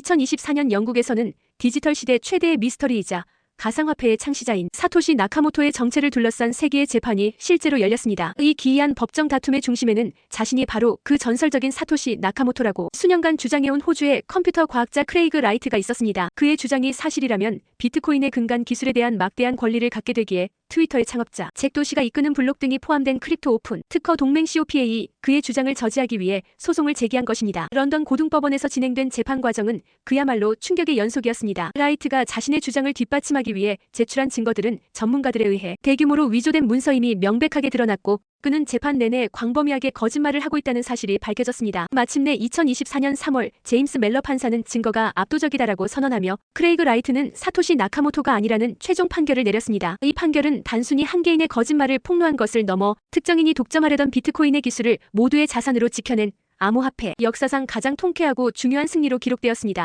2024년 영국에서는 디지털 시대 최대의 미스터리이자 가상화폐의 창시자인 사토시 나카모토의 정체를 둘러싼 세계의 재판이 실제로 열렸습니다. 이 기이한 법정 다툼의 중심에는 자신이 바로 그 전설적인 사토시 나카모토라고 수년간 주장해온 호주의 컴퓨터 과학자 크레이그 라이트가 있었습니다. 그의 주장이 사실이라면 비트코인의 근간 기술에 대한 막대한 권리를 갖게 되기에 트위터의 창업자 잭 도시가 이끄는 블록 등이 포함된 크립토 오픈 특허 동맹 COPA 그의 주장을 저지하기 위해 소송을 제기한 것입니다. 런던 고등법원에서 진행된 재판 과정은 그야말로 충격의 연속이었습니다. 라이트가 자신의 주장을 뒷받침하기 위해 제출한 증거들은 전문가들에 의해 대규모로 위조된 문서임이 명백하게 드러났고 그는 재판 내내 광범위하게 거짓말을 하고 있다는 사실이 밝혀졌습니다. 마침내 2024년 3월 제임스 멜러 판사는 증거가 압도적이다라고 선언하며 크레이그 라이트는 사토시 나카모토가 아니라는 최종 판결을 내렸습니다. 이 판결은 단순히 한 개인의 거짓말을 폭로한 것을 넘어 특정인이 독점하려던 비트코인의 기술을 모두의 자산으로 지켜낸 암호화폐 역사상 가장 통쾌하고 중요한 승리로 기록되었습니다.